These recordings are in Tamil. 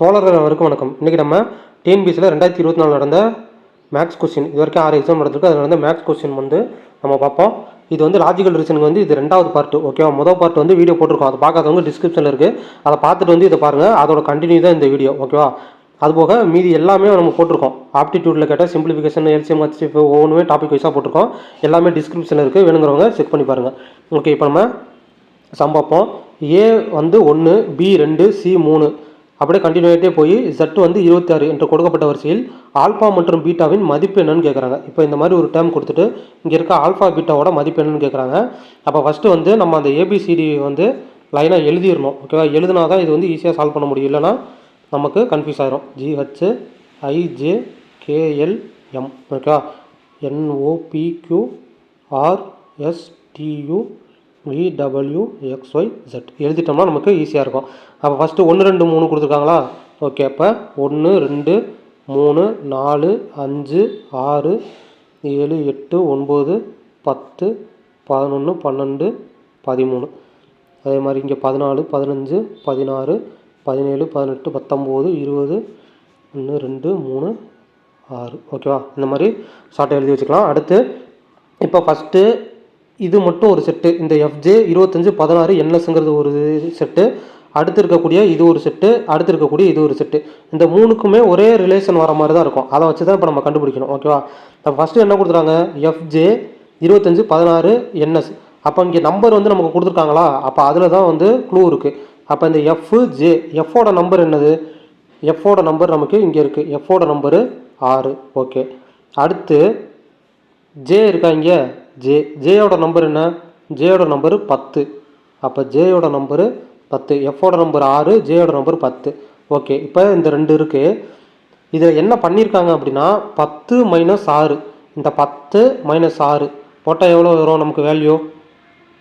தோழர்கள் வரைக்கும் வணக்கம். இன்றைக்கி நம்ம டிஎன்பிசியில் ரெண்டாயிரத்தி இருபத்தி நாலு நடந்த மேக்ஸ் கொஸ்டின் இது வரைக்கும் ஆறு எக்ஸாம் நடந்திருக்கு. அதில் நடந்த மேக்ஸ் கொஸ்டின் வந்து நம்ம பார்ப்போம். இது வந்து லாஜிக்கல் ரீசனுக்கு வந்து இது ரெண்டாவது பார்ட்டு ஓகேவா முதல் பார்ட் வந்து வீடியோ போட்டிருக்கோம். அதை பார்க்காதவங்க டிஸ்கிரிப்ஷனில் இருக்குது அதை பார்த்துட்டு வந்து இதை பாருங்கள் அதோட கண்டினியூ தான் இந்த வீடியோ ஓகேவா அதுபோக மீதி எல்லாமே நம்ம போட்டிருக்கோம். ஆப்டிடியூட்டில் கேட்டால் சிம்பிளிஃபிகேஷன் எல்சிஎம் ஹச்சிஎஃப் ஒவ்வொன்றுமே டாபிக் வைஸாக போட்டிருக்கோம். எல்லாமே டிஸ்கிரிப்ஷனில் இருக்குது வேணுங்கிறவங்க செக் பண்ணி பாருங்கள் ஓகே இப்போ நம்ம சம்பார்ப்போம் ஏ வந்து ஒன்று பி ரெண்டு சி மூணு. அப்படியே கண்டினியூட்டே போய் Z வந்து இருபத்தாறு என்று கொடுக்கப்பட்ட வரிசையில் ஆல்ஃபா மற்றும் பீட்டாவின் மதிப்பு என்னன்னு கேட்குறாங்க இப்போ இந்த மாதிரி ஒரு டேம் கொடுத்துட்டு இங்கே இருக்க ஆல்ஃபா பீட்டாவோட மதிப்பு என்னன்னு கேட்குறாங்க அப்போ ஃபஸ்ட்டு வந்து நம்ம அந்த ஏபிசிடி வந்து லைனாக எழுதிடணும். ஓகேவா எழுதுனா தான் இது வந்து ஈஸியாக சால்வ் பண்ண முடியும். இல்லைன்னா நமக்கு கன்ஃபியூஸ் ஆயிரும். ஜிஹெச் ஐஜே கேஎல் எம் ஓகேவா என்ஓபிக்யூ ஆர்எஸ்டியு விடபிள்யூஎக்ஸ்ஒய் ஜெட் எழுதிட்டோம்னா நமக்கு ஈஸியாக இருக்கும். அப்போ ஃபஸ்ட்டு ஒன்று ரெண்டு மூணு கொடுத்துருக்காங்களா? ஓகே அப்போ ஒன்று ரெண்டு மூணு நாலு அஞ்சு ஆறு ஏழு எட்டு ஒன்பது பத்து பதினொன்று பன்னெண்டு பதிமூணு. அதே மாதிரி இங்கே பதினாலு பதினஞ்சு பதினாறு பதினேழு பதினெட்டு பத்தொம்போது இருபது ஒன்று ரெண்டு மூணு ஆறு. ஓகேவா இந்த மாதிரி ஷார்ட்டாக எழுதி வச்சுக்கலாம். அடுத்து இப்போ ஃபஸ்ட்டு இது மட்டும் ஒரு செட்டு இந்த எஃப்ஜே இருபத்தஞ்சு பதினாறு என்எஸ்ங்கிறது ஒரு செட்டு அடுத்து இருக்கக்கூடிய இது ஒரு செட்டு அடுத்து இருக்கக்கூடிய இது ஒரு செட்டு இந்த மூணுக்குமே ஒரே ரிலேஷன் வர மாதிரி தான் இருக்கும். அதை வச்சு தான் இப்போ நம்ம கண்டுபிடிக்கணும். ஓகேவா இப்போ ஃபஸ்ட்டு என்ன கொடுத்துறாங்க எஃப்ஜே இருபத்தஞ்சு பதினாறு என்எஸ் அப்போ இங்கே நம்பர் வந்து நமக்கு கொடுத்துருக்காங்களா? அப்போ அதில் தான் வந்து க்ளூ இருக்குது அப்போ இந்த எஃப் ஜே எஃபோட நம்பர் என்னது? எஃபோட நம்பர் நமக்கு இங்கே இருக்குது எஃபோட நம்பரு ஆறு. ஓகே அடுத்து ஜே இருக்காங்க. ஜே ஜேயோட நம்பர் என்ன? ஜேயோட நம்பரு பத்து. அப்போ ஜேயோட நம்பரு பத்து. எஃபோட நம்பர் ஆறு ஜேயோட நம்பர் பத்து. ஓகே இப்போ இந்த ரெண்டு இருக்குது இதில் என்ன பண்ணியிருக்காங்க அப்படின்னா பத்து மைனஸ் ஆறு. இந்த பத்து மைனஸ் ஆறு போட்டால் எவ்வளோ வரும் நமக்கு வேல்யூ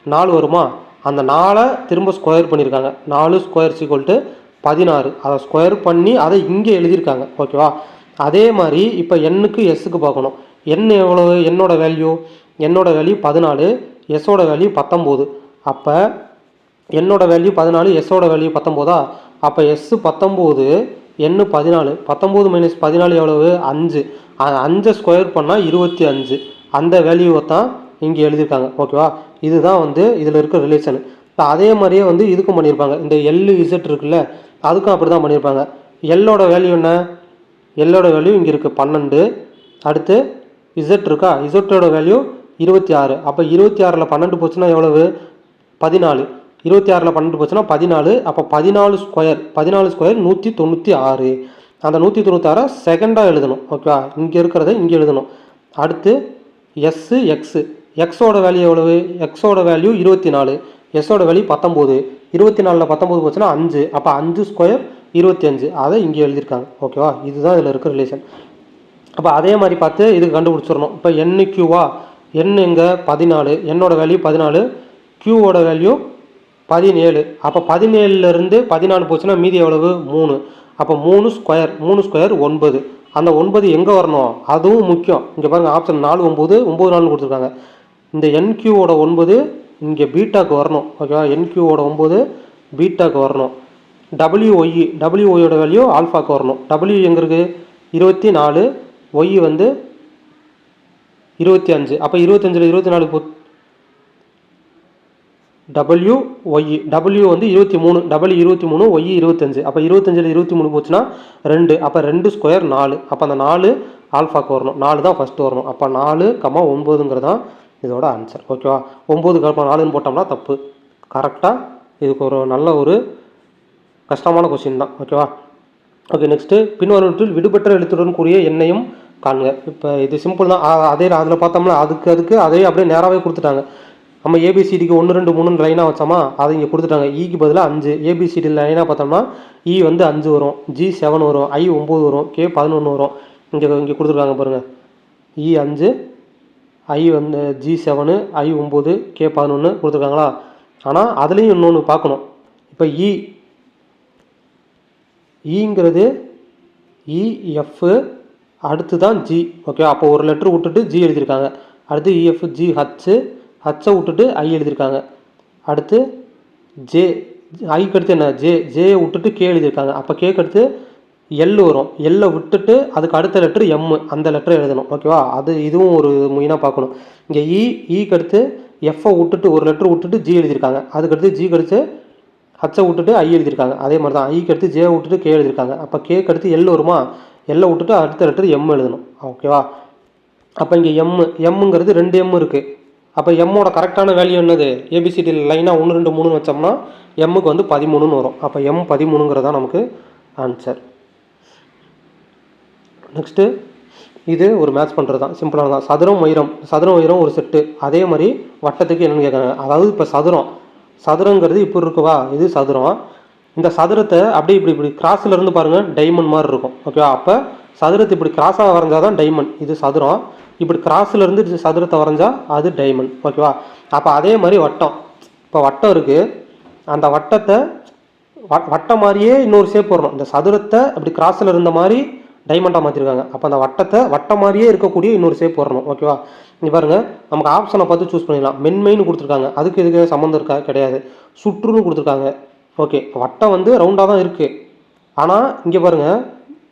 நாலு வருமா? அந்த நாலை திரும்ப ஸ்கொயர் பண்ணியிருக்காங்க நாலு ஸ்கொயர் சீக்வல் பதினாறு. அதை ஸ்கொயர் பண்ணி அதை இங்கே எழுதியிருக்காங்க. ஓகேவா அதே மாதிரி இப்போ எண்ணுக்கு எஸ்ஸுக்கு பார்க்கணும். என்ன எவ்வளவு என்னோட வேல்யூ என்னோட வேல்யூ பதினாலு எஸ்ஸோட வேல்யூ பத்தொம்போது. அப்போ என்னோட வேல்யூ பதினாலு எஸ்ஸோட வேல்யூ பத்தொம்போதா? அப்போ எஸ்ஸு பத்தொம்போது எண்ணு பதினாலு. பத்தொம்போது மைனஸ் பதினாலு எவ்வளவு? அஞ்சு. அஞ்சை ஸ்கொயர் பண்ணால் இருபத்தி அஞ்சு. அந்த வேல்யூவை தான் இங்கே எழுதியிருக்காங்க. ஓகேவா இதுதான் வந்து இதில் இருக்க ரிலேஷன் இப்போ அதே மாதிரியே வந்து இதுக்கும் பண்ணியிருப்பாங்க. இந்த எல்லு இசட் இருக்குல்ல அதுக்கும் அப்படி தான் பண்ணியிருப்பாங்க எல்லோட வேல்யூ என்ன? எல்லோட வேல்யூ இங்கே இருக்குது பன்னெண்டு. அடுத்து இசட் இருக்கா? இசட்டோட வேல்யூ இருபத்தி ஆறு. அப்போ இருபத்தி ஆறில் பன்னெண்டு போச்சுன்னா எவ்வளவு? பதினாலு. இருபத்தி ஆறில் பன்னெண்டு போச்சுன்னா பதினாலு. அப்போ பதினாலு ஸ்கொயர் பதினாலு ஸ்கொயர் நூற்றி தொண்ணூற்றி ஆறு. அந்த நூற்றி தொண்ணூத்தாறை செகண்டாக எழுதணும். ஓகேவா இங்கே இருக்கிறத இங்கே எழுதணும். அடுத்து எஸ்ஸு எக்ஸு எக்ஸோட வேல்யூ எவ்வளவு? எக்ஸோட வேல்யூ இருபத்தி நாலு. எஸ்ஸோட வேல்யூ பத்தொம்போது. இருபத்தி நாலில் பத்தொம்போது போச்சுன்னா அஞ்சு. அப்போ அஞ்சு ஸ்கொயர் இருபத்தி அஞ்சு. அதை இங்கே எழுதியிருக்காங்க. ஓகேவா இதுதான் இதில் இருக்க ரிலேஷன் அப்போ அதே மாதிரி பார்த்து இதுக்கு கண்டுபிடிச்சிடணும். இப்போ என் கியூவா என் இங்கே பதினாலு என்னோட வேல்யூ பதினாலு கியூவோட வேல்யூ பதினேழு. அப்போ பதினேழுலேருந்து பதினாலு போச்சுன்னா மீதி எவ்வளவு? மூணு. அப்போ மூணு ஸ்கொயர் மூணு ஸ்கொயர் ஒன்பது. அந்த ஒன்பது எங்கே வரணும்? அதுவும் முக்கியம். இங்கே பாருங்கள் ஆப்ஷன் நாலு ஒம்பது ஒம்பது நாலு கொடுத்துருக்காங்க. இந்த என்கியூவோட ஒன்பது இங்கே பீட்டாக்கு வரணும். ஓகேவா? என்கியூவோட ஒம்பது பீட்டாக்கு வரணும். டபிள்யூஒய் டபிள்யூஒயோட வேல்யூ ஆல்ஃபாக்கு வரணும். டபிள்யூ எங்கே இருக்குது இருபத்தி நாலு ஒய் வந்து இருபத்தி அஞ்சு. அப்போ இருபத்தஞ்சில் இருபத்தி நாலு போ டபிள்யூ ஒய் டபிள்யூ வந்து இருபத்தி மூணு. டபுள்யூ இருபத்தி மூணு ஒய் இருபத்தஞ்சு அப்போ இருபத்தஞ்சில் இருபத்தி மூணு போச்சுன்னா ரெண்டு. அப்போ ரெண்டு ஸ்கொயர் நாலு. அப்போ அந்த நாலு ஆல்ஃபாக்கு வரணும். நாலு தான் ஃபஸ்ட்டு வரணும். அப்போ நாலு கம்மா ஒம்பதுங்கிறது தான் இதோட ஆன்சர் ஓகேவா ஒம்பது கம்மா நாலுன்னு போட்டோம்னா தப்பு. கரெக்டாக இதுக்கு ஒரு நல்ல ஒரு கஷ்டமான கொஸ்டின் தான். ஓகேவா ஓகே நெக்ஸ்ட்டு பின்வருவற்றில் விடுபட்ட எழுத்துடன் கூடிய எண்ணையும் காண்க இப்போ இது சிம்பிள் தான். அதே அதில் பார்த்தோம்னா அதுக்கு அதுக்கு அதே அப்படியே நேராகவே கொடுத்துட்டாங்க. நம்ம ஏபிசிடிக்கு ஒன்று ரெண்டு மூணு லைனாக வச்சோமா அதை இங்கே கொடுத்துட்டாங்க. E இக்கு பதிலாக அஞ்சு. ஏபிசிடி லைனாக பார்த்தோம்னா இ வந்து அஞ்சு வரும். ஜி செவன் வரும். ஐ ஒம்பது வரும். கே பதினொன்று வரும். இங்கே இங்கே கொடுத்துருக்காங்க பாருங்கள் இ e அஞ்சு ஐ வந்து ஜி செவனு ஐ ஒம்பது கே பதினொன்று கொடுத்துருக்காங்களா? ஆனால் அதுலேயும் இன்னொன்று பார்க்கணும். இப்போ இ ஈங்கிறது இஎஃப் அடுத்து தான் ஜி ஓகே அப்போ ஒரு லெட்ரு விட்டுட்டு ஜி எழுதியிருக்காங்க. அடுத்து இஎஃப் ஜி ஹச்சு ஹச்சை விட்டுட்டு ஐ எழுதியிருக்காங்க. அடுத்து ஜே ஐக்கு அடுத்து என்ன? ஜே ஜேயை விட்டுட்டு கே எழுதியிருக்காங்க. அப்போ கேக்கு அடுத்து எல் வரும். எல்லை விட்டுட்டு அதுக்கு அடுத்த லெட்ரு எம் அந்த லெட்டரை எழுதணும். ஓகேவா அது இதுவும் ஒரு மெயினாக பார்க்கணும். இங்கே இ e, ஈக்கு e அடுத்து எஃப்ஐ விட்டுட்டு ஒரு லெட்ரு விட்டுட்டு ஜி எழுதியிருக்காங்க. அதுக்கடுத்து ஜி கடுத்து ஹச்சை விட்டுட்டு ஐ எழுதியிருக்காங்க. அதே மாதிரி தான் ஐக்கு அடுத்து ஜே விட்டுட்டு கே எழுதியிருக்காங்க. அப்போ கேக்கு அடுத்து எல் வருமா? எல்லை விட்டுட்டு அடுத்த லெட்டர் எம் எழுதணும். ஓகேவா அப்போ இங்கே எம் எம்முங்கிறது ரெண்டு எம் இருக்குது அப்போ எம்மோட கரெக்டான வேல்யூ என்னது? ஏபிசிடி லைனாக ஒன்று ரெண்டு மூணுன்னு வச்சோம்னா எம்முக்கு வந்து பதிமூணுன்னு வரும். அப்போ எம் பதிமூணுங்கிறது தான் நமக்கு ஆன்சர் நெக்ஸ்ட்டு இது ஒரு மேட்ச் பண்ணுறது தான். சிம்பிளான தான் சதுரம் உயரம். சதுரம் உயரம் ஒரு செட்டு அதே மாதிரி வட்டத்துக்கு என்னென்னு கேட்குறாங்க அதாவது இப்போ சதுரம். சதுரங்கிறது இப்படி இருக்குவா? இது சதுரம். இந்த சதுரத்தை அப்படியே இப்படி இப்படி கிராஸில் இருந்து பாருங்கள் டைமண்ட் மாதிரி இருக்கும். ஓகேவா அப்போ சதுரத்தை இப்படி கிராஸாக வரைஞ்சா தான் டைமண்ட் இது சதுரம். இப்படி கிராஸில் இருந்து இது சதுரத்தை வரைஞ்சா அது டைமண்ட் ஓகேவா அப்போ அதே மாதிரி வட்டம். இப்போ வட்டம் இருக்குது அந்த வட்டத்தை வட்டம் மாதிரியே இன்னொரு ஷேப் வரணும். இந்த சதுரத்தை அப்படி கிராஸில் இருந்த மாதிரி டைமண்டாக மாற்றிருக்காங்க அப்போ அந்த வட்டத்தை வட்டம் மாதிரியே இருக்கக்கூடிய இன்னொரு ஷேப் வரணும். ஓகேவா நீ பாருங்க. நமக்கு ஆப்ஷனை பார்த்து சூஸ் பண்ணிடலாம். மென்மைன்னு கொடுத்துருக்காங்க. அதுக்கு இதுக்கு சம்மந்தம் இருக்கா? கிடையாது. சுற்றுன்னு கொடுத்துருக்காங்க. ஓகே வட்டம் வந்து ரவுண்டாக தான் இருக்குது ஆனால் இங்கே பாருங்கள்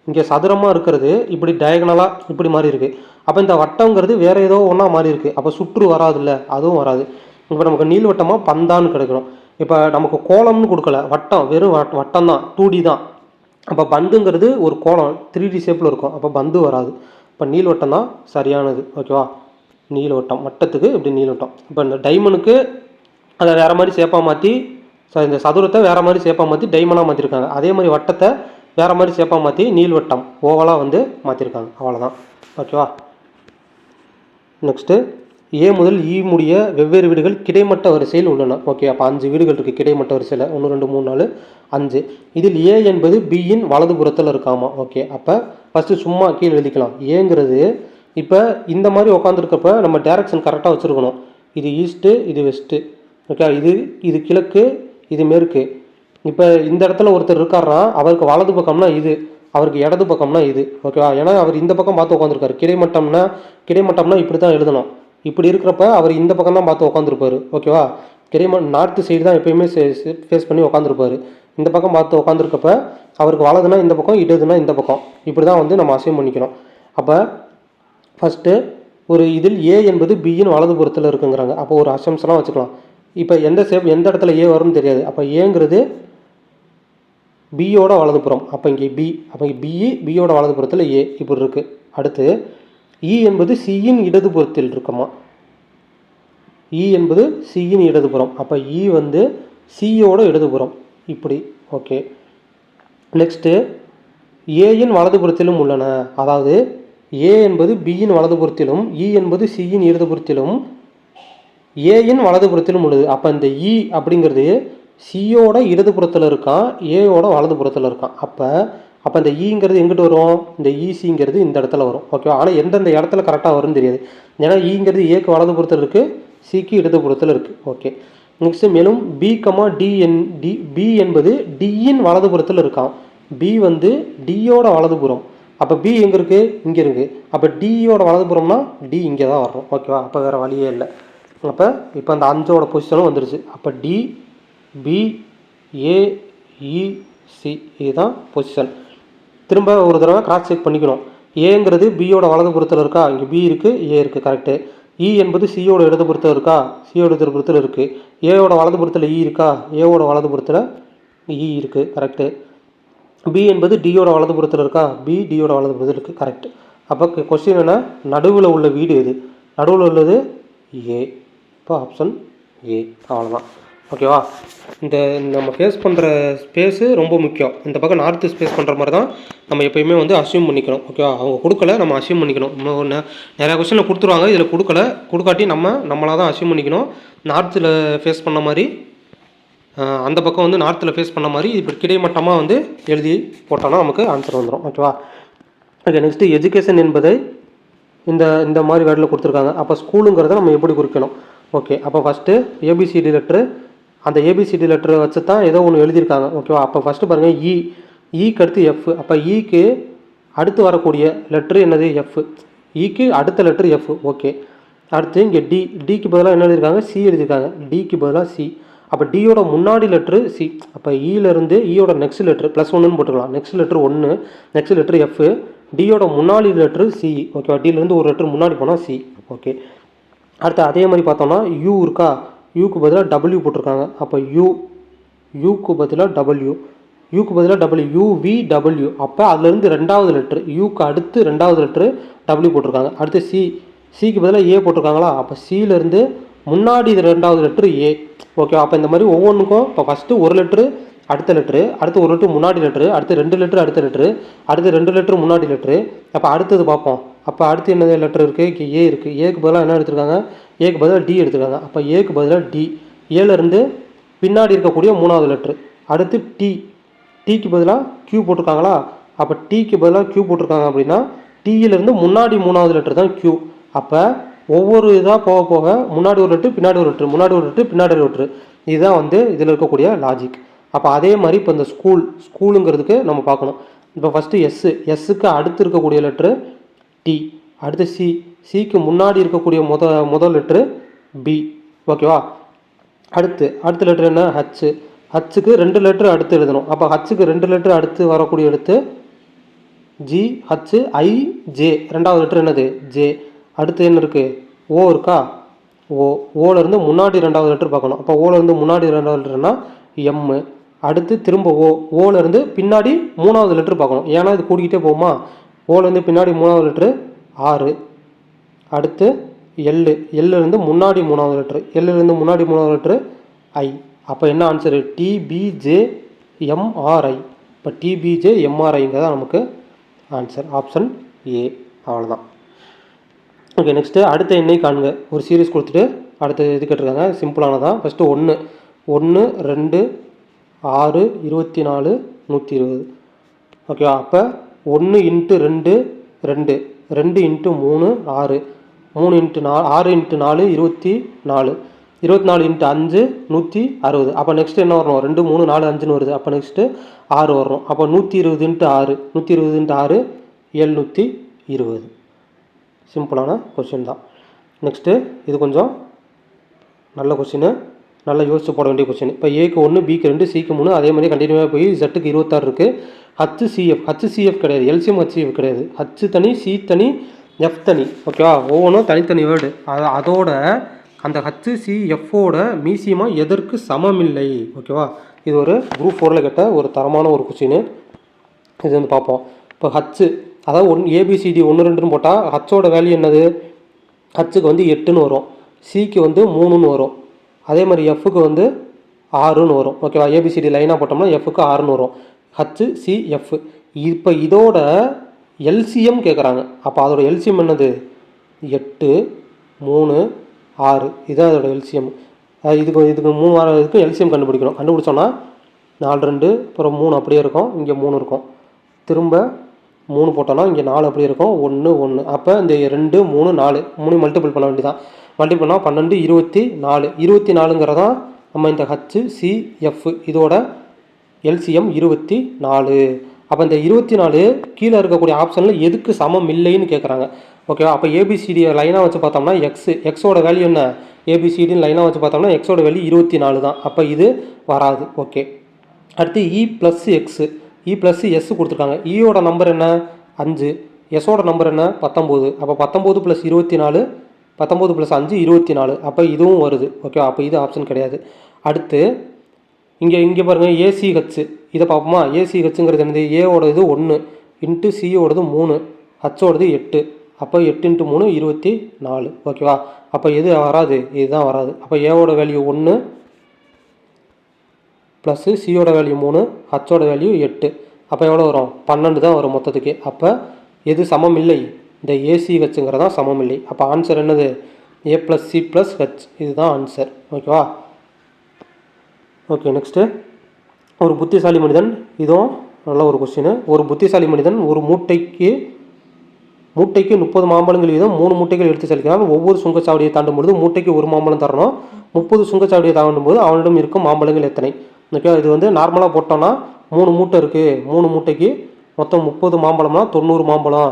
இங்கே சதுரமாக இருக்கிறது இப்படி டயகனலாக இப்படி மாதிரி இருக்குது அப்போ இந்த வட்டங்கிறது வேறு ஏதோ ஒன்றா மாறி இருக்குது அப்போ சுற்று வராதுல்ல அதுவும் வராது. இப்போ நமக்கு நீள்வட்டமாக பந்தான்னு கிடைக்கணும். இப்போ நமக்கு கோலம்னு கொடுக்கல வட்டம் வெறும் வட் வட்டம் தான் டூடி தான். அப்போ பந்துங்கிறது ஒரு கோலம் த்ரீ டி ஷேப்பில் இருக்கும். அப்போ பந்து வராது. இப்போ நீள்வட்டம் தான் சரியானது ஓகேவா நீள்வட்டம் வட்டத்துக்கு இப்படி நீள்வட்டம் இப்போ இந்த டைமனுக்கு அதை வேறு மாதிரி ஷேப்பாக மாற்றி இந்த சதுரத்தை வேறு மாதிரி சேப்பாக மாற்றி டைமண்டாக மாற்றிருக்காங்க அதே மாதிரி வட்டத்தை வேறு மாதிரி சேப்பாக மாற்றி நீள்வட்டம் ஓவலாக வந்து மாற்றிருக்காங்க அவ்வளோதான் ஓகேவா நெக்ஸ்ட்டு ஏ முதல் இ முடிய வெவ்வேறு வீடுகள் கிடைமட்ட வரிசையில் உள்ளன. ஓகே அப்போ அஞ்சு வீடுகள் இருக்குது கிடைமட்ட வரிசையில். ஒன்று ரெண்டு மூணு நாலு அஞ்சு. இதில் ஏ என்பது பியின் வலதுபுறத்தில் இருக்காமா? ஓகே அப்போ ஃபஸ்ட்டு சும்மா கீழே எழுதிக்கலாம். ஏங்கிறது இப்போ இந்த மாதிரி உட்காந்துருக்கப்ப நம்ம டேரக்ஷன் கரெக்டாக வச்சுருக்கணும். இது ஈஸ்ட்டு இது வெஸ்ட்டு ஓகே இது இது கிழக்கு இது மேற்கு. இப்போ இந்த இடத்துல ஒருத்தர் இருக்காருன்னா அவருக்கு வலது பக்கம்னா இது அவருக்கு இடது பக்கம்னா இது ஓகேவா ஏன்னா அவர் இந்த பக்கம் பார்த்து உட்காந்துருக்காரு கிடைமட்டம்னா கிடைமட்டம்னா இப்படி தான் எழுதணும். இப்படி இருக்கிறப்ப அவர் இந்த பக்கம் தான் பார்த்து உட்காந்துருப்பாரு ஓகேவா கிடைம நார்த்து சைடு தான் எப்பயுமே ஃபேஸ் பண்ணி உட்காந்துருப்பாரு இந்த பக்கம் பார்த்து உட்காந்துருக்கப்ப அவருக்கு வலதுனா இந்த பக்கம் இடதுனா இந்த பக்கம். இப்படி தான் வந்து நம்ம அசைவ் பண்ணிக்கணும் அப்போ ஃபஸ்ட்டு ஒரு இதில் ஏ என்பது பியின் வலதுபுறத்தில் இருக்குங்கிறாங்க. அப்போ ஒரு அசம்ஸ்லாம் வச்சுக்கலாம். இப்போ எந்த சேப் எந்த இடத்துல ஏ வரும்னு தெரியாது. அப்போ ஏங்கிறது பியோட வலதுபுறம் அப்போ இங்கே பி அப்போ இங்கே பிஇ பியோட வலதுபுறத்தில் ஏ இப்படி இருக்குது அடுத்து இ என்பது சியின் இடதுபுறத்தில் இருக்குமா? இ என்பது சியின் இடதுபுறம் அப்போ இ e வந்து சியோட இடதுபுறம் இப்படி ஓகே நெக்ஸ்ட்டு ஏயின் வலதுபுறத்திலும் உள்ளன. அதாவது ஏ என்பது பியின் வலதுபுறத்திலும் இ என்பது சியின் இடதுபுறத்திலும் ஏயின் வலதுபுறத்திலும் உள்ளது. அப்போ இந்த இ அப்படிங்கிறது சியோட இடதுபுறத்தில் இருக்கான் ஏயோட வலதுபுறத்தில் இருக்கான். அப்போ அப்போ இந்த e ஈங்கிறது எங்கிட்டு வரும்? இந்த e, ஈசிங்கிறது இந்த இடத்துல வரும். ஓகேவா ஆனால் எந்தெந்த இடத்துல கரெக்டாக வரும்னு தெரியாது. ஏன்னா ஈங்கிறது ஏக்கு வலதுபுறத்தில் இருக்குது சிக்கு இடதுபுறத்தில் இருக்குது ஓகே நெக்ஸ்ட் மேலும் B comma D N D B என்பது டியின் வலதுபுறத்தில் இருக்கான். பி வந்து டியோட வலதுபுறம். அப்போ பி எங்கே இருக்குது இங்கே இருக்குது அப்போ டியோட வலதுபுறம்னா டி இங்கே தான் வரும் ஓகேவா அப்போ வேறு வழியே இல்லை. அப்போ இப்போ அந்த அஞ்சோட பொசிஷனும் வந்துருச்சு. அப்போ D B A E C e, இதுதான் பொசிஷன் திரும்ப ஒரு தடவை கிராஸ் செக் பண்ணிக்கணும். ஏங்கிறது பியோட வலதுபுறத்தில் இருக்கா? இங்கே பி இருக்குது ஏ இருக்குது கரெக்டு இ e என்பது சியோட இடதுபுறத்தில் இருக்கா? சியோட இடதுபுறத்தில் இருக்குது ஏயோட வலதுபுறத்தில் இ e இருக்கா? ஏவோட வலதுபுறத்தில் இ இருக்குது கரெக்டு பி என்பது டியோட வலதுபுறத்தில் இருக்கா? பி டியோட வலதுபுறத்தில் இருக்குது கரெக்ட் அப்போ கொஸ்டின் என்ன? நடுவில் உள்ள வீடு எது? நடுவில் உள்ளது ஏ இப்போ ஆப்ஷன் ஏ அவ்வளோதான் ஓகேவா இந்த நம்ம ஃபேஸ் பண்ணுற ஸ்பேஸு ரொம்ப முக்கியம். இந்த பக்கம் நார்த்து ஸ்பேஸ் பண்ணுற மாதிரி தான் நம்ம எப்பயுமே வந்து அசியூம் பண்ணிக்கணும். ஓகேவா அவங்க கொடுக்கல நம்ம அசியூம் பண்ணிக்கணும். இன்னும் ஒன்று நிறையா கொஸ்டினில் கொடுத்துருவாங்க இதில் கொடுக்கல. கொடுக்காட்டி நம்ம நம்மளாக தான் அசியூம் பண்ணிக்கணும் நார்த்தில் ஃபேஸ் பண்ண மாதிரி அந்த பக்கம் வந்து நார்த்தில் ஃபேஸ் பண்ண மாதிரி இப்படி கிடைமட்டமாக வந்து எழுதி போட்டோன்னா நமக்கு ஆன்சர் வந்துடும் ஓகேவா ஓகே நெக்ஸ்ட்டு எஜுகேஷன் என்பதை இந்த இந்த மாதிரி வேர்டில் கொடுத்துருக்காங்க. அப்போ ஸ்கூலுங்கிறத நம்ம எப்படி குறிக்கணும்? ஓகே அப்போ first A B C D letter அந்த A B C D letter வச்சு தான் ஏதோ ஒன்று எழுதியிருக்காங்க. ஓகேவா அப்போ ஃபஸ்ட்டு பாருங்கள் இ e. ஈக்கு e அடுத்து எஃப் அப்போ ஈக்கு e அடுத்து வரக்கூடிய லெட்ரு என்னது? எஃப் ஈக்கு அடுத்த லெட்ரு எஃப் ஓகே அடுத்து இங்கே டி டிக்கு பதிலாக என்ன எழுதியிருக்காங்க? சி எழுதியிருக்காங்க. டிக்கு பதிலாக சி அப்போ டியோட முன்னாடி லெட்ரு சி அப்போ இருந்து ஈயோட நெக்ஸ்ட் லெட்ரு ப்ளஸ் ஒன்றுன்னு போட்டுக்கலாம். நெக்ஸ்ட் லெட்ரு ஒன்று நெக்ஸ்ட் லெட்ரு எஃப் டியோட முன்னாடி லெட்ரு சி ஓகேவா டிலேருந்து ஒரு லெட்ரு முன்னாடி போனால் சி ஓகே அடுத்து அதே மாதிரி பார்த்தோம்னா யூ இருக்கா? யூக்கு பதிலாக டபுள்யூ போட்டிருக்காங்க. அப்போ யூ யூக்கு பதிலாக டபுள்யூ யூக்கு பதிலாக டபுள்யூ யூ வி டபுள்யூ அப்போ அதுலேருந்து ரெண்டாவது லெட்ரு யூக்கு அடுத்து ரெண்டாவது லெட்ரு டபுள்யூ போட்டிருக்காங்க. அடுத்து சி சிக்கு பதிலாக ஏ போட்டிருக்காங்களா? அப்போ சியிலேருந்து முன்னாடி இது ரெண்டாவது லெட்ரு ஏ ஓகே அப்போ இந்த மாதிரி ஒவ்வொன்றுக்கும் இப்போ ஃபஸ்ட்டு ஒரு லெட்ரு அடுத்த லெட்ரு அடுத்து ஒரு லெட்ரு முன்னாடி லெட்ரு அடுத்து ரெண்டு லெட்ரு அடுத்த லெட்ரு அடுத்து ரெண்டு லெட்ரு முன்னாடி லெட்ரு அப்போ அடுத்தது பார்ப்போம். அப்போ அடுத்து என்ன லெட்ரு இருக்குது இங்கே ஏ இருக்குது ஏக்கு பதிலாக என்ன எடுத்திருக்காங்க? ஏக்கு பதிலாக டி எடுத்திருக்காங்க. அப்போ ஏக்கு பதிலாக டி ஏலேருந்து பின்னாடி இருக்கக்கூடிய மூணாவது லெட்ரு அடுத்து டி டிக்கு பதிலாக க்யூ போட்டிருக்காங்களா? அப்போ டிக்கு பதிலாக க்யூ போட்டிருக்காங்க அப்படின்னா டியிலேருந்து முன்னாடி மூணாவது லெட்ரு தான் க்யூ அப்போ ஒவ்வொரு இதாக போக போக முன்னாடி ஒரு லெட்ரு பின்னாடி ஒரு லெட்ரு முன்னாடி ஒரு லெட்ரு பின்னாடி ஒரு லெட்ரு இதுதான் வந்து இதில் இருக்கக்கூடிய லாஜிக் அப்போ அதே மாதிரி இப்போ இந்த ஸ்கூல் ஸ்கூலுங்கிறதுக்கு நம்ம பார்க்கணும். இப்போ ஃபஸ்ட்டு எஸ்ஸு எஸ்ஸுக்கு அடுத்து இருக்கக்கூடிய லெட்ரு டி. அடுத்து சி. சிக்கு முன்னாடி இருக்கக்கூடிய முத முதல் லெட்ரு பி ஓகேவா அடுத்து அடுத்த லெட்ரு என்ன? ஹச்சு ஹச்சுக்கு ரெண்டு லெட்ரு அடுத்து எழுதணும். அப்போ ஹச்சுக்கு ரெண்டு லெட்ரு அடுத்து வரக்கூடிய எழுத்து ஜி ஹச்சு ஐ ஜே ரெண்டாவது லெட்ரு என்னது? ஜே அடுத்து என்ன இருக்குது ஓ இருக்கா? ஓ ஓலேருந்து முன்னாடி ரெண்டாவது லெட்ரு பார்க்கணும். அப்போ ஓலேருந்து முன்னாடி ரெண்டாவது லெட்டர்னா எம்மு அடுத்து திரும்ப ஓ ஓலேருந்து பின்னாடி மூணாவது லெட்ரு பார்க்கணும். ஏன்னா இது கூட்டிக்கிட்டே போகுமா? ஓலேருந்து பின்னாடி மூணாவது லிட்ரு ஆறு. அடுத்து எள்ளு. எள்ளுலேருந்து முன்னாடி மூணாவது லிட்ரு எள்ளுலேருந்து முன்னாடி மூணாவது லிட்ரு ஐ. அப்போ என்ன ஆன்சரு டிபிஜே எம்ஆர்ஐ இப்போ டிபிஜே எம்ஆர்ஐங்கிறதா நமக்கு ஆன்சர் ஆப்ஷன் ஏ அவ்வளோதான் ஓகே நெக்ஸ்ட்டு அடுத்த எண்ணெய் காணுங்க ஒரு சீரீஸ் கொடுத்துட்டு அடுத்த இது கேட்டிருக்காங்க? சிம்பிளானதான் ஃபஸ்ட்டு ஒன்று ஒன்று ரெண்டு ஆறு இருபத்தி நாலு நூற்றி இருபது. ஓகேவா அப்போ ஒன்று இன்ட்டு ரெண்டு ரெண்டு. ரெண்டு இன்ட்டு மூணு ஆறு. மூணு இன்ட்டு நாலு ஆறு இன்ட்டு நாலு இருபத்தி நாலு. இருபத்தி நாலு இன்ட்டு அஞ்சு நூற்றி அறுபது. அப்போ நெக்ஸ்ட் என்ன வரணும்? ரெண்டு மூணு நாலு அஞ்சுன்னு வருது. அப்போ நெக்ஸ்ட்டு ஆறு வரணும். அப்போ நூற்றி இருபது இன்ட்டு ஆறு. நூற்றி இருபது இன்ட்டு ஆறு எழுநூற்றி இருபது. சிம்பிளான கொஷின் தான். நெக்ஸ்ட்டு இது கொஞ்சம் நல்ல கொஷின்னு நல்லா யோசிச்சு போட வேண்டிய கொஸ்டின் இப்போ ஏக்கு ஒன்று பிக்கு ரெண்டு சிக்கு மூணு அதே மாதிரி கண்டினியூவாக போய் ஜெட்டுக்கு இருபத்தாறு இருக்குது ஹச்சு சிஎஃப் ஹச்சு சிஎஃப் கிடையாது. எல்சிஎம் ஹச்சிஎஃப் கிடையாது. ஹச்சு தனி சி தனி எஃப் தனி. ஓகேவா ஒவ்வொன்றும் தனித்தனி வேர்டு அது அதோட அந்த ஹச்சு சி எஃப்ஓட மீசியமாக எதற்கு சமமில்லை? ஓகேவா இது ஒரு குரூப் ஃபோரில் கேட்ட ஒரு தரமான ஒரு கொஸ்டின் இது வந்து பார்ப்போம். இப்போ ஹச்சு அதாவது ஒன் ஏபிசிடி ஒன்று ரெண்டுன்னு போட்டால் ஹச்சோட வேல்யூ என்னது? ஹச்சுக்கு வந்து எட்டுன்னு வரும். சிக்கு வந்து மூணுன்னு வரும். அதே மாதிரி எஃப்க்கு வந்து ஆறுன்னு வரும். ஓகேவா ஏபிசிடி லைனாக போட்டோம்னா எஃப்க்கு ஆறுன்னு வரும். ஹச்சு சி எஃப் இப்போ இதோட எல்சிஎம் கேட்குறாங்க அப்போ அதோட எல்சிஎம் என்னது? எட்டு மூணு ஆறு. இதுதான் அதோட எல்சிஎம் இதுக்கு இதுக்கு மூணு வாரம் இதுக்கும் எல்சிஎம் கண்டுபிடிக்கணும். கண்டுபிடிச்சோன்னா நாலு ரெண்டு அப்புறம் மூணு அப்படியே இருக்கும். இங்கே மூணு இருக்கும். திரும்ப மூணு போட்டோன்னா இங்கே நாலு அப்படி இருக்கும். ஒன்று ஒன்று அப்போ இந்த ரெண்டு மூணு நாலு. மூணு மல்டிபிள் பண்ண வேண்டியதான் மல்டிபிள் பண்ணால் பன்னெண்டு இருபத்தி நாலு. இருபத்தி நாலுங்கிறதான் நம்ம இந்த ஹச்சு சிஎஃப் இதோட எல்சிஎம் இருபத்தி நாலு. அப்போ இந்த இருபத்தி நாலு கீழே இருக்கக்கூடிய ஆப்ஷனில் எதுக்கு சமம் இல்லைன்னு கேட்குறாங்க ஓகேவா அப்போ ஏபிசிடியை லைனாக வச்சு பார்த்தோம்னா எக்ஸ் எக்ஸோட வேல்யூ என்ன? ஏபிசிடின்னு லைனாக வச்சு பார்த்தோம்னா எக்ஸோட வேல்யூ இருபத்தி நாலு தான் அப்போ இது வராது. ஓகே அடுத்து E plus X E plus S கொடுத்துருக்காங்க. E இயோட நம்பர் என்ன? அஞ்சு. எஸ்ஸோட நம்பர் என்ன? பத்தொம்போது. அப்போ பத்தொம்போது ப்ளஸ் இருபத்தி நாலு பத்தொம்போது ப்ளஸ் அஞ்சு இருபத்தி நாலு அப்போ இதுவும் வருது. ஓகே அப்போ இது ஆப்ஷன் கிடையாது. அடுத்து இங்கே இங்கே பாருங்கள் ஏசிஹெச் இதை பார்ப்போமா? ஏசிஹெச்சுங்கிறது என்னது? ஏவோட இது ஒன்று இன்ட்டு சியோடது மூணு. ஹச்சோடது எட்டு. அப்போ எட்டு இன்ட்டு மூணு இருபத்தி நாலு. ஓகேவா அப்போ எது வராது? இதுதான் வராது. அப்போ ஏவோட வேல்யூ ஒன்று ப்ளஸ்ஸு சியோட வேல்யூ மூணு ஹச்சோட வேல்யூ எட்டு. அப்போ எவ்வளோ வரும்? பன்னெண்டு தான் வரும் மொத்தத்துக்கு. அப்போ எது சமம் இல்லை? இந்த ஏசி ஹெச்சுங்கிறதான் சமம் இல்லை. அப்போ ஆன்சர் என்னது? A plus C plus H இதுதான் ஆன்சர் ஓகேவா ஓகே நெக்ஸ்ட்டு ஒரு புத்திசாலி மனிதன் இதுவும் நல்ல ஒரு கொஸ்டின் ஒரு புத்திசாலி மனிதன் ஒரு மூட்டைக்கு மூட்டைக்கு முப்பது மாம்பழங்கள் வீதம் மூணு மூட்டைகள் எடுத்து செல்கிறான் ஒவ்வொரு சுங்கச்சாவடியை தாண்டும் பொழுது மூட்டைக்கு ஒரு மாம்பழம் தரணும். முப்பது சுங்கச்சாவடியை தாண்டும் போது அவனிடம் இருக்கும் மாம்பழங்கள் எத்தனை? ஓகே இது வந்து நார்மலாக போட்டோன்னா மூணு மூட்டை இருக்குது மூணு மூட்டைக்கு மொத்தம் முப்பது மாம்பழம்னா தொண்ணூறு மாம்பழம்.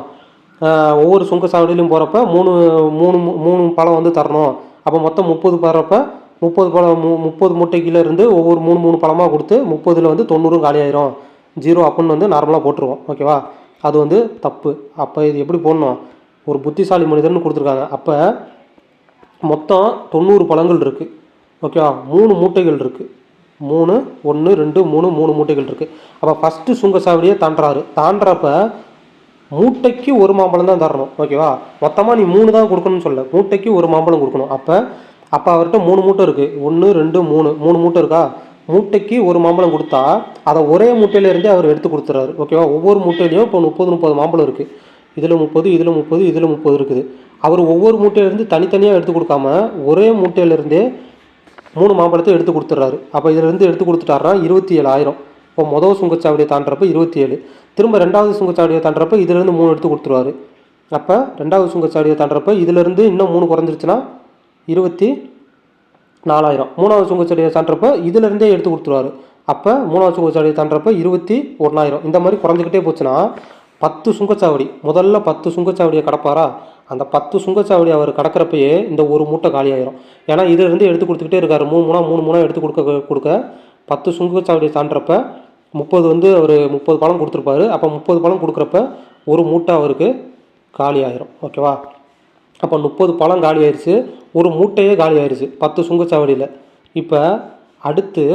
ஒவ்வொரு சுங்க சுங்கச்சாவடியிலும் போகிறப்ப மூணு மூணு மூணு பழம் வந்து தரணும். அப்போ மொத்தம் முப்பது போகிறப்ப முப்பது பழம் மு முப்பது மூட்டைக்கிலேருந்து இருந்து ஒவ்வொரு மூணு மூணு பழமாக கொடுத்து முப்பதில் வந்து தொண்ணூறும் காலியாயிரும் ஜீரோ அப்புடின்னு வந்து நார்மலாக போட்டுருவோம். ஓகேவா அது வந்து தப்பு. அப்போ இது எப்படி போடணும்? ஒரு புத்திசாலி மனிதர்னு கொடுத்துருக்காங்க. அப்போ மொத்தம் தொண்ணூறு பழங்கள் இருக்குது ஓகேவா மூணு மூட்டைகள் இருக்குது மூணு ஒன்று ரெண்டு மூணு மூணு மூட்டைகள் இருக்குது அப்போ ஃபஸ்ட்டு சுங்கசாவடியை தாண்டுறாரு. தாண்டுறப்ப மூட்டைக்கு ஒரு மாம்பழம் தான் தரணும். ஓகேவா மொத்தமாக நீ மூணு தான் கொடுக்கணும்னு சொல்ல மூட்டைக்கு ஒரு மாம்பழம் கொடுக்கணும். அப்போ அப்போ அவர்கிட்ட மூணு மூட்டை இருக்குது ஒன்று ரெண்டு மூணு. மூணு மூட்டை இருக்கா? மூட்டைக்கு ஒரு மாம்பழம் கொடுத்தா அதை ஒரே மூட்டையிலேருந்தே அவர் எடுத்து கொடுத்துறாரு ஓகேவா ஒவ்வொரு மூட்டையிலையும் இப்போ முப்பது முப்பது மாம்பழம் இருக்குது இதில் முப்பது இதில் முப்பது இதில் முப்பது இருக்குது. அவர் ஒவ்வொரு மூட்டையிலேருந்து தனித்தனியாக எடுத்து கொடுக்காம ஒரே மூட்டையிலேருந்தே மூணு மாம்பழத்தை எடுத்து கொடுத்துட்றாரு. அப்போ இதிலேருந்து எடுத்து கொடுத்துட்டாருன்னா இருபத்தி ஏழாயிரம். இப்போ மொதல் சுங்கச்சாவடியை தாண்டுறப்ப இருபத்தி ஏழு. திரும்ப ரெண்டாவது சுங்கச்சாவடியை தாண்டுறப்ப இதிலேருந்து மூணு எடுத்து கொடுத்துருவாரு. அப்போ ரெண்டாவது சுங்கச்சாவடியை தாண்டுறப்ப இதுலேருந்து இன்னும் மூணு குறைஞ்சிருச்சுன்னா இருபத்தி நாலாயிரம். மூணாவது சுங்கச்சாவடியை தாண்டுறப்ப இதிலேருந்தே எடுத்து கொடுத்துருவாரு. அப்போ மூணாவது சுங்கச்சாவடியை தாண்டுறப்ப இருபத்தி ஒன்றாயிரம் இந்த மாதிரி குறைஞ்சிக்கிட்டே போச்சுன்னா பத்து சுங்கச்சாவடி முதல்ல பத்து சுங்கச்சாவடியை கடப்பாரா? அந்த பத்து சுங்கச்சாவடி அவர் கடக்கிறப்பயே இந்த ஒரு மூட்டை காலியாயிரும். ஏன்னா இதிலிருந்து எடுத்து கொடுத்துக்கிட்டே இருக்கார். மூணு மூணா மூணு மூணா எடுத்து கொடுக்க கொடுக்க பத்து சுங்கச்சாவடியை தாண்டுறப்ப முப்பது வந்து அவர் முப்பது பழம் கொடுத்துருப்பாரு. அப்போ முப்பது பழம் கொடுக்குறப்ப ஒரு மூட்டை அவருக்கு காலி ஆயிரும் ஓகேவா? அப்போ முப்பது பழம் காலி ஆயிடுச்சு ஒரு மூட்டையே காலி ஆயிடுச்சு பத்து சுங்கச்சாவடியில். இப்போ அடுத்து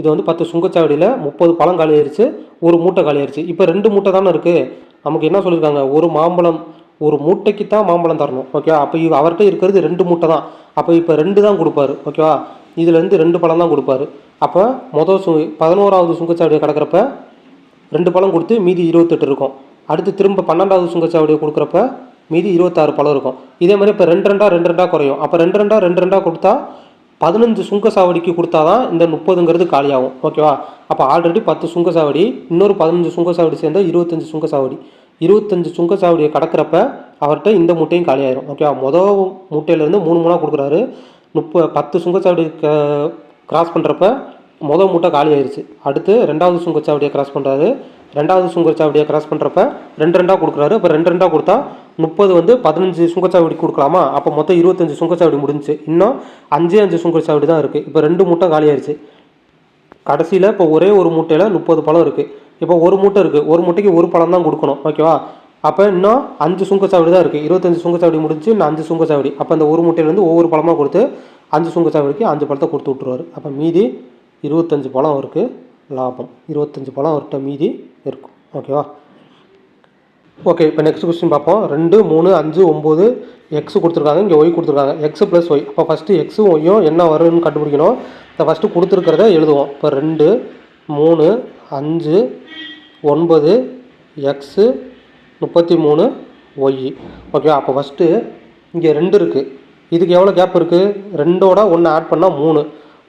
இது வந்து பத்து சுங்கச்சாவடியில் முப்பது பழம் காலி ஆயிடுச்சு ஒரு மூட்டை காலி ஆயிடுச்சு இப்போ ரெண்டு மூட்டை தானே இருக்குது நமக்கு என்ன சொல்லியிருக்காங்க ஒரு மாம்பழம் ஒரு மூட்டைக்கு தான் மாம்பழம் தரணும் ஓகேவா அப்போ இவ அவர்கிட்ட இருக்கிறது ரெண்டு மூட்டை தான். அப்போ இப்போ ரெண்டு தான் கொடுப்பாரு ஓகேவா இதுலேருந்து ரெண்டு பழம் தான் கொடுப்பாரு. அப்போ மொதல் சு பதினோராவது சுங்கச்சாவடியை கிடக்கிறப்ப ரெண்டு பழம் கொடுத்து மீதி இருபத்தெட்டு இருக்கும். அடுத்து திரும்ப பன்னெண்டாவது சுங்கச்சாவடியை கொடுக்குறப்ப மீதி இருபத்தாறு பழம் இருக்கும். இதே மாதிரி இப்போ ரெண்டு ரெண்டாக ரெண்டு ரெண்டாக குறையும். அப்போ ரெண்டு ரெண்டாக ரெண்டு ரெண்டாக கொடுத்தா பதினஞ்சு சுங்கச்சாவடிக்கு கொடுத்தா தான் இந்த முப்பதுங்கிறது காலியாகும் ஓகேவா அப்போ ஆல்ரெடி பத்து சுங்கச்சாவடி இன்னொரு பதினஞ்சு சுங்கச்சாவடி சேர்ந்தால் இருபத்தஞ்சு சுங்கச்சாவடி. இருபத்தஞ்சு சுங்கச்சாவடியை கடக்கிறப்ப அவர்கிட்ட இந்த மூட்டையும் காலியாயிரும். ஓகேவா மொதல் மூட்டையிலேருந்து மூணு மூணாக கொடுக்குறாரு. முப்ப பத்து சுங்கச்சாவடி கிராஸ் பண்ணுறப்ப மொதல் மூட்டை காலியாயிருச்சு. அடுத்து ரெண்டாவது சுங்கச்சாவடியை கிராஸ் பண்ணுறாரு ரெண்டாவது சுங்கச்சாவடியை கிராஸ் பண்ணுறப்ப ரெண்டு ரெண்டாக கொடுக்குறாரு. அப்போ ரெண்டு ரெண்டாக கொடுத்தா முப்பது வந்து பதினஞ்சு சுங்கச்சாவடி கொடுக்கலாமா? அப்போ மொத்தம் இருபத்தஞ்சு சுங்கச்சாவடி முடிஞ்சுச்சு. இன்னும் அஞ்சே அஞ்சு சுங்கச்சாவடி தான் இருக்குது இப்போ ரெண்டு மூட்டை காலியாயிருச்சு. கடைசியில் இப்போ ஒரே ஒரு மூட்டையில் முப்பது பழம் இருக்குது இப்போ ஒரு மூட்டை இருக்குது ஒரு மூட்டைக்கு ஒரு பழம் தான் கொடுக்கணும். ஓகேவா? அப்போ இன்னும் அஞ்சு சுங்கச்சாவடி தான் இருக்குது இருபத்தஞ்சு சுங்கச்சாவடி முடிஞ்சு இன்னும் அஞ்சு சுங்கச்சாவடி அப்போ அந்த ஒரு மூட்டையிலேருந்து ஒவ்வொரு பழமாக கொடுத்து அஞ்சு சுங்கச்சாவடிக்கு அஞ்சு பழத்தை கொடுத்து விட்ருவாரு அப்போ மீதி இருபத்தஞ்சு பழம் அவருக்கு லாபம். இருபத்தஞ்சு பழம் அவர்கிட்ட மீதி இருக்கும். ஓகேவா? ஓகே இப்போ நெக்ஸ்ட் கொஸ்டின் பார்ப்போம். ரெண்டு மூணு அஞ்சு ஒம்பது எக்ஸ் கொடுத்துருக்காங்க. இங்கே ஒய் கொடுத்துருக்காங்க. எக்ஸ் ப்ளஸ் ஒய் அப்போ ஃபஸ்ட்டு எக்ஸும் ஒய்யும் என்ன வரும்னு கண்டுபிடிக்கணும். இந்த ஃபஸ்ட்டு கொடுத்துருக்கிறத எழுதுவோம். இப்போ ரெண்டு மூணு அஞ்சு ஒன்பது எக்ஸு முப்பத்தி மூணு ஒய் ஓகேவா அப்போ ஃபஸ்ட்டு இங்கே ரெண்டு இருக்குது இதுக்கு எவ்வளோ கேப் இருக்குது ரெண்டோட ஒன்று ஆட் பண்ணால் மூணு.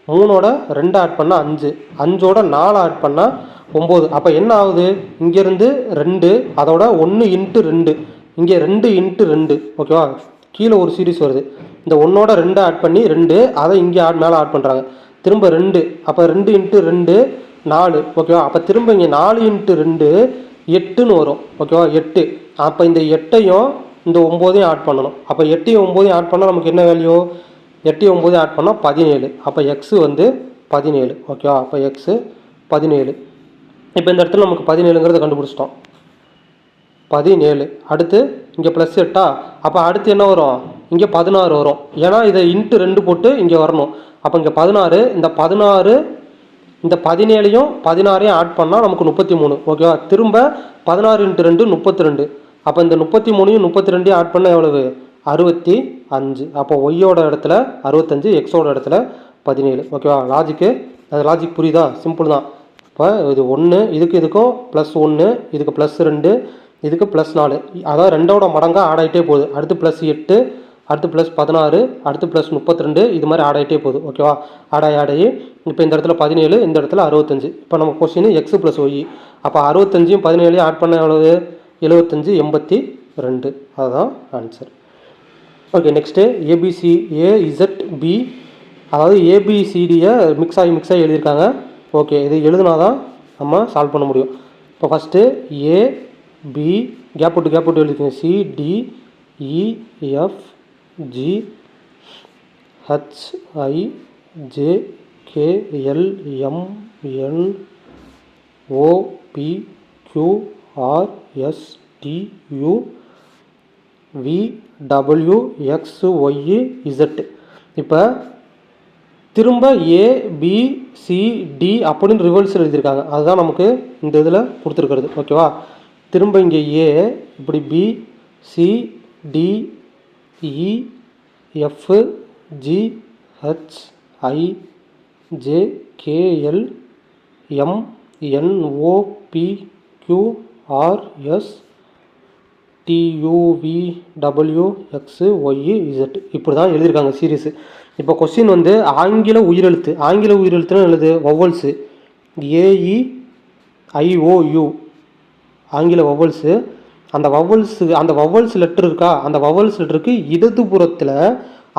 மூணோட ரெண்டு ஆட் பண்ணால் அஞ்சு. அஞ்சோட நாலு ஆட் பண்ணால் ஒம்பது. அப்போ என்ன ஆகுது? இங்கேருந்து ரெண்டு அதோட ஒன்று இன்ட்டு ரெண்டு. இங்கே ரெண்டு இன்ட்டு ரெண்டு. ஓகேவா கீழே ஒரு சீரிஸ் வருது. இந்த ஒன்றோட ரெண்டு ஆட் பண்ணி ரெண்டு அதை இங்கே ஆட் மேலே ஆட் பண்ணுறாங்க திரும்ப ரெண்டு. அப்போ ரெண்டு இன்ட்டு ரெண்டு நாலு ஓகேவா அப்போ திரும்ப இங்கே நாலு இன்ட்டு ரெண்டு எட்டுன்னு வரும் ஓகேவா எட்டு. அப்போ இந்த எட்டையும் இந்த ஒம்போதையும் ஆட் பண்ணணும். அப்போ எட்டையும் ஒம்போதையும் ஆட் பண்ணால் நமக்கு என்ன வேல்யூ எட்டு ஒம்போதையும் ஆட் பண்ணால் பதினேழு. அப்போ எக்ஸு வந்து பதினேழு ஓகேவா அப்போ எக்ஸு பதினேழு. இப்போ இந்த இடத்துல நமக்கு பதினேழுங்கிறத கண்டுபிடிச்சிட்டோம். பதினேழு. அடுத்து இங்கே ப்ளஸ் எட்டா? அப்போ அடுத்து என்ன வரும்? இங்கே பதினாறு வரும். ஏன்னா இதை இன்ட்டு ரெண்டு போட்டு இங்கே வரணும். அப்போ இங்கே பதினாறு இந்த பதினாறு இந்த பதினேழையும் பதினாறையும் ஆட் பண்ணால் நமக்கு முப்பத்தி மூணு. ஓகேவா திரும்ப பதினாறு இன்ட்டு ரெண்டு முப்பத்தி ரெண்டு அப்போ இந்த முப்பத்தி மூணையும் முப்பத்தி ரெண்டையும் ஆட் பண்ணால் எவ்வளவு? அறுபத்தி அஞ்சு. அப்போ ஒய்யோட இடத்துல அறுபத்தஞ்சு எக்ஸோட இடத்துல பதினேழு. ஓகேவா லாஜிக்கு அது லாஜிக் புரியுதா? சிம்பிள் தான். இப்போ இது ஒன்று இதுக்கு இதுக்கும் ப்ளஸ் ஒன்று இதுக்கு ப்ளஸ் ரெண்டு இதுக்கு ப்ளஸ் நாலு. அதாவது ரெண்டோட மடங்காக ஆட் ஆகிட்டே போகுது. அடுத்து ப்ளஸ் எட்டு அடுத்து ப்ளஸ் பதினாறு அடுத்து ப்ளஸ் முப்பத்தி ரெண்டு இது மாதிரி ஆடாயிட்டே போகுது. ஓகேவா ஆடாய் ஆடாயி இப்போ இந்த இடத்துல பதினேழு இந்த இடத்துல அறுபத்தஞ்சு. இப்போ நம்ம கொஸ்டின் எக்ஸ் ப்ளஸ் ஒய் அப்போ அறுபத்தஞ்சையும் பதினேழையும் ஆட் பண்ண எவ்வளவு? எழுபத்தஞ்சு எண்பத்தி ரெண்டு அதுதான் answer okay next A B C A Z B அதாவது ஏபிசிடியை மிக்ஸ் ஆகி மிக்ஸ் ஆகி எழுதியிருக்காங்க. ஓகே இது எழுதுனா தான் நம்ம சால்வ் பண்ண முடியும். இப்போ ஃபஸ்ட்டு ஏ பி கேப் விட்டு கேப் விட்டு எழுதிக்கோங்க. C D G H V W X Y Z இப்போ திரும்ப ஏபிசிடி அப்படின்னு ரிவர்ஸ் எழுதியிருக்காங்க. அதுதான் நமக்கு இந்த இதில் கொடுத்துருக்கிறது. ஓகேவா திரும்ப இங்கே ஏ இப்படி B C D E F M T U V W X Y Z இப்படி தான் எழுதியிருக்காங்க சீரீஸு இப்போ கொஸ்டின் வந்து ஆங்கில உயிரெழுத்து. ஆங்கில உயிரெழுத்துன்னு எழுது ஒவ்வொல்ஸு ஏஇ ஐஓயு ஆங்கில ஒவ்வொல்ஸு அந்த வவ்வல்ஸு அந்த வவல்ஸ் லெட்டர் இருக்கா? அந்த வவ்வல்ஸ் லெட்டருக்கு இடதுபுறத்தில்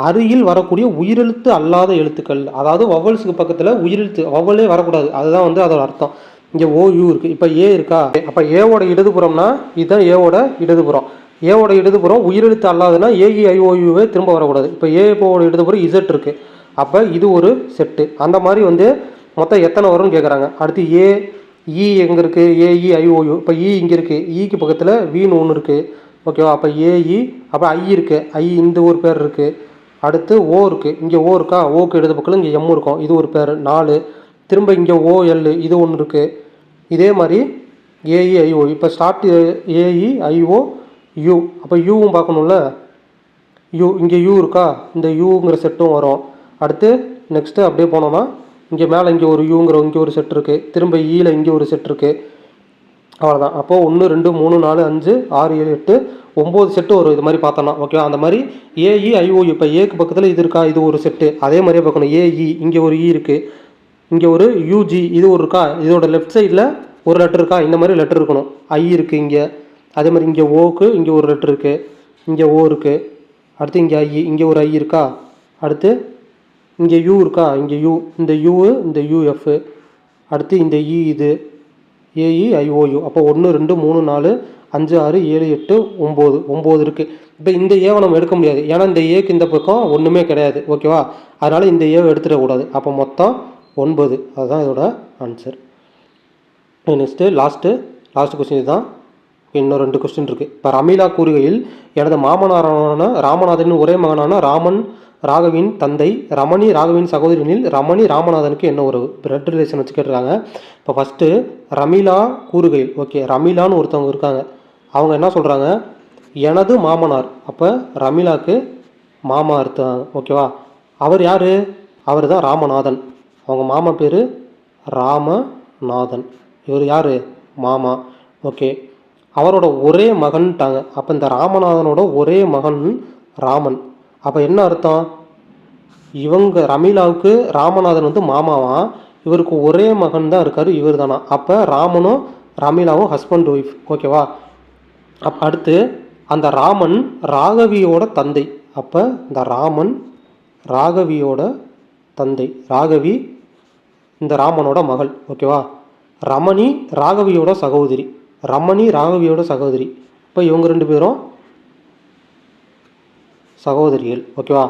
அருகில் வரக்கூடிய உயிரெழுத்து அல்லாத எழுத்துக்கள். அதாவது வவல்ஸுக்கு பக்கத்தில் உயிரெழுத்து வவலே வரக்கூடாது. அதுதான் வந்து அதோட அர்த்தம். இங்கே ஓயூ இருக்குது இப்போ ஏ இருக்கா? அப்போ ஏவோட இடதுபுறம்னா இதுதான் ஏவோட இடதுபுறம் ஏவோட இடதுபுறம் உயிரெழுத்து அல்லாதுன்னா ஏஇ ஐஓயூவே e, திரும்ப வரக்கூடாது. இப்போ ஏவோட இடதுபுறம் இசட் இருக்குது அப்போ இது ஒரு செட்டு அந்த மாதிரி வந்து மொத்தம் எத்தனை வரும்னு கேட்குறாங்க அடுத்து ஏ E இ எங்கே இருக்குது ஏஇ ஐஓயு e, இப்போ இ e இங்கே இருக்குது இக்கு பக்கத்தில் வின்னு ஒன்று இருக்குது ஓகேவா அப்போ ஏஇ அப்போ ஐ இருக்குது ஐ இந்த ஒரு பேர் இருக்குது அடுத்து ஓ இருக்குது இங்கே ஓ இருக்கா? ஓக்கு இடது பக்கத்தில் இங்கே எம் இருக்கும். இது ஒரு பேர். நாலு. திரும்ப இங்கே ஓஎல் இது ஒன்று இருக்குது இதே மாதிரி ஏஇ ஐஓ இப்போ start A E I O U அப்போ யூவும் பார்க்கணும்ல? யூ இங்கே யூ இருக்கா? இந்த யூங்கிற செட்டும் வரும். அடுத்து நெக்ஸ்ட்டு அப்படியே போனோம்னா இங்கே மேலே இங்கே ஒரு யூங்கிற இங்கே ஒரு செட் இருக்குது திரும்ப ஈயில் இங்கே ஒரு செட் இருக்குது அவ்வளோதான் அப்போது ஒன்று ரெண்டு மூணு நாலு அஞ்சு ஆறு ஏழு எட்டு ஒம்பது செட்டு ஒரு இது மாதிரி பார்த்தோன்னா ஓகே அந்த மாதிரி ஏஇ ஐஓ e, இப்போ ஏக்கு பக்கத்தில் இது இருக்கா? இது ஒரு செட்டு அதே மாதிரியே பார்க்கணும். ஏஇ e, இங்கே ஒரு e இ இருக்குது இங்கே ஒரு யூஜி இது ஒரு இருக்கா? இதோட லெஃப்ட் சைடில் ஒரு லெட்டர் இருக்கா? இந்த மாதிரி லெட்டர் இருக்கணும். ஐ இருக்குது இங்கே. அதே மாதிரி இங்கே ஓக்கு இங்கே ஒரு லெட்டர் இருக்குது இங்கே ஓ இருக்குது அடுத்து இங்கே ஐ இங்கே ஒரு ஐ இருக்கா? அடுத்து இங்கே யூ இருக்கா? இங்கே யூ இந்த யூ இந்த யூஎஃப் அடுத்து இந்த இ இது. ஏஇ ஐஓயு e, அப்போ ஒன்று ரெண்டு மூணு நாலு அஞ்சு ஆறு ஏழு எட்டு ஒம்பது. ஒம்பது இருக்குது இப்போ இந்த ஏவை நம்ம எடுக்க முடியாது. ஏன்னா இந்த ஏக்கு இந்த பக்கம் ஒன்றுமே கிடையாது. ஓகேவா அதனால் இந்த ஏவை எடுத்துடக்கூடாது அப்போ மொத்தம் ஒன்பது. அதுதான் இதோட answer next last last question இதுதான். இன்னும் ரெண்டு கொஸ்டின் இருக்குது இப்போ ரமீலா கூறுகையில் எனது மாமனாரான ராமநாதனின் ஒரே மகனான ராமன் ராகவின் தந்தை ரமணி ராகவின் சகோதரனில் ரமணி ராமநாதனுக்கு என்ன உறவு பிளட் ரிலேஷன் வச்சு கேட்டுருக்காங்க. இப்போ ஃபஸ்ட்டு ரமீலா கூறுகையில் ஓகே ரமீலான்னு ஒருத்தவங்க இருக்காங்க. அவங்க என்ன சொல்கிறாங்க எனது மாமனார். அப்போ ரமீலாவுக்கு மாமா அர்த்தம் ஓகேவா அவர் யார்? அவர் தான் ராமநாதன். அவங்க மாமா பேர் ராமநாதன். இவர் யார்? மாமா ஓகே அவரோட ஒரே மகன்ட்டாங்க. அப்போ இந்த ராமநாதனோட ஒரே மகன் ராமன். அப்போ என்ன அர்த்தம்? இவங்க ரமீலாவுக்கு ராமநாதன் வந்து மாமாவான் இவருக்கு ஒரே மகன் தான் இருக்கார் இவர் தானா? அப்போ ராமனும் ரமீலாவும் ஹஸ்பண்ட் ஒய்ஃப் ஓகேவா அப் அடுத்து அந்த ராமன் ராகவியோட தந்தை. அப்போ இந்த ராமன் ராகவியோட தந்தை. ராகவி இந்த ராமனோட மகள் ஓகேவா ரமணி ராகவியோட சகோதரி. ரமணி ராகவியோட சகோதரி. இப்போ இவங்க ரெண்டு பேரும் சகோதரிகள் ஓகேவா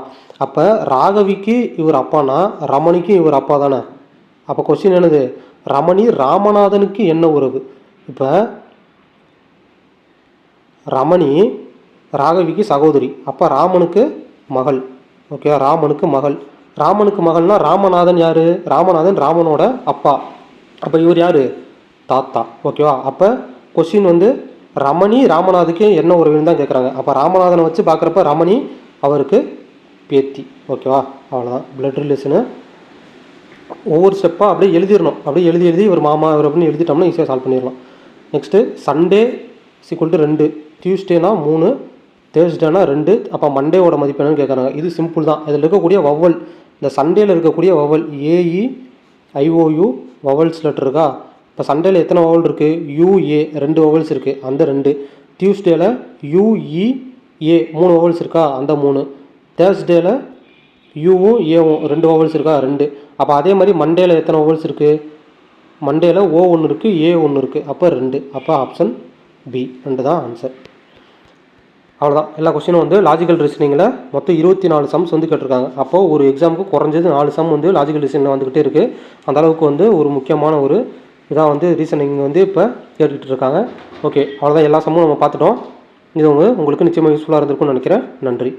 அப்போ ராகவிக்கு இவர் அப்பானா ரமணிக்கு இவர் அப்பா தானே? அப்போ கொஸ்டின் என்னது? ரமணி ராமநாதனுக்கு என்ன உறவு? இப்போ ரமணி ராகவிக்கு சகோதரி அப்போ ராமனுக்கு மகள் ஓகேவா ராமனுக்கு மகள். ராமனுக்கு மகள்னா ராமநாதன் யார்? ராமநாதன் ராமனோட அப்பா. அப்போ இவர் யார்? தாத்தா ஓகேவா அப்போ கொஸ்டின் வந்து ரமணி ராமநாதுக்கு என்ன உறவுன்னு தான் கேட்குறாங்க அப்போ ராமநாதனை வச்சு பார்க்குறப்ப ரமணி அவருக்கு பேத்தி. ஓகேவா? அவ்வளோதான் பிளட் ரிலேஷனு ஒவ்வொரு ஸ்டெப்பாக அப்படியே எழுதிடணும். அப்படியே எழுதி எழுதி இவர் மாமா இவர் அப்படின்னு எழுதிட்டோம்னா ஈஸியாக சால்வ் பண்ணிடலாம். நெக்ஸ்ட்டு சண்டே சீக்குவல் டு ரெண்டு. டியூஸ்டேனா மூணு தேர்ஸ்டேனா ரெண்டு. அப்போ மண்டேவோட மதிப்பு என்னன்னு கேட்குறாங்க இது சிம்பிள் தான். இதில் இருக்கக்கூடிய வவ்வல் இந்த சண்டேயில் இருக்கக்கூடிய vowel A E I O U vowels letter இருக்கா? இப்போ சண்டேயில் எத்தனை வவல் இருக்குது யூஏ ரெண்டு வவல்ஸ் இருக்குது அந்த ரெண்டு. டியூஸ்டேயில் யூஇ ஏ மூணு ஓவல்ஸ் இருக்கா? அந்த மூணு. தேர்ஸ்டேல யூவும் ஏவும் ரெண்டு ஓவல்ஸ் இருக்கா? ரெண்டு. அப்போ அதே மாதிரி மண்டேல எத்தனை ஓவல்ஸ் இருக்குது மண்டேல ஓ ஒன்று இருக்குது ஏ ஒன்று இருக்குது அப்போ ரெண்டு. அப்போ ஆப்ஷன் பி ரெண்டு தான் ஆன்சர் அவ்வளோதான் எல்லா கொஸ்டினும் வந்து லாஜிக்கல் ரீசனிங்கில் மொத்தம் இருபத்தி நாலு சம்ஸ் வந்து கேட்டிருக்காங்க. அப்போது ஒரு எக்ஸாமுக்கு குறைஞ்சது நாலு சம் வந்து லாஜிக்கல் ரீசனில் வந்துக்கிட்டே இருக்குது அந்த அளவுக்கு வந்து ஒரு முக்கியமான ஒரு இதாக வந்து ரீசனிங் வந்து இப்போ கேட்டுக்கிட்டு இருக்காங்க. ஓகே அவ்வளோதான் எல்லா சம்மும் நம்ம பார்த்துட்டோம். இது உங்களுக்கு நிச்சயமாக யூஸ்ஃபுல்லாக இருந்திருக்கும்னு நினைக்கிறேன். நன்றி.